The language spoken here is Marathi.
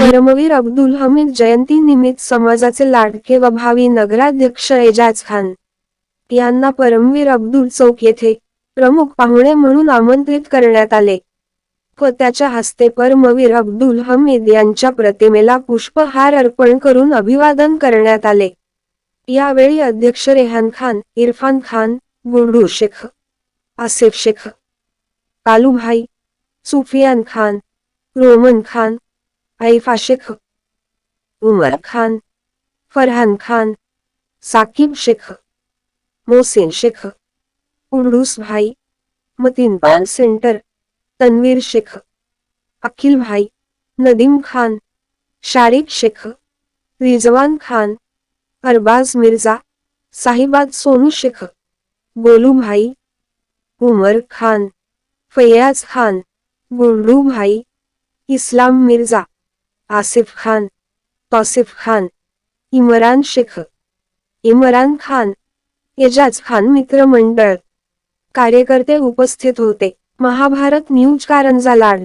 परमवीर अब्दुल हमीद जयंती निमित्त समाजाचे लाडके व भावी नगराध्यक्ष एजाज खान यांना परमवीर अब्दुल चौक येथे प्रमुख पाहुणे म्हणून आमंत्रित करण्यात आले. व त्याच्या हस्ते परमवीर अब्दुल हमीद यांच्या प्रतिमेला पुष्पहार अर्पण करून अभिवादन करण्यात आले. यावेळी अध्यक्ष रेहान खान इरफान खान गुंडू शेख आसिफ शेख कालूभाई सुफियान खान रोमन खान ऐफा शेख उमर खान फरहान खान साकिब शेख मोसेन शेख उंडूस भाई मतीन पाल सेंटर तन्वीर शेख अखिल भाई नदीम खान शारिक शेख रिजवान खान अरबाज मिर्जा साहिबाद सोनू शेख गोलू भाई उमर खान फैयाज खान गुंडू भाई इस्लाम मिर्जा आसिफ खान तौसिफ खान इमरान शेख इमरान खान एजाज खान मित्रमंडळ. कार्यकर्ते उपस्थित होते. महाभारत न्यूज कारंजा लाड.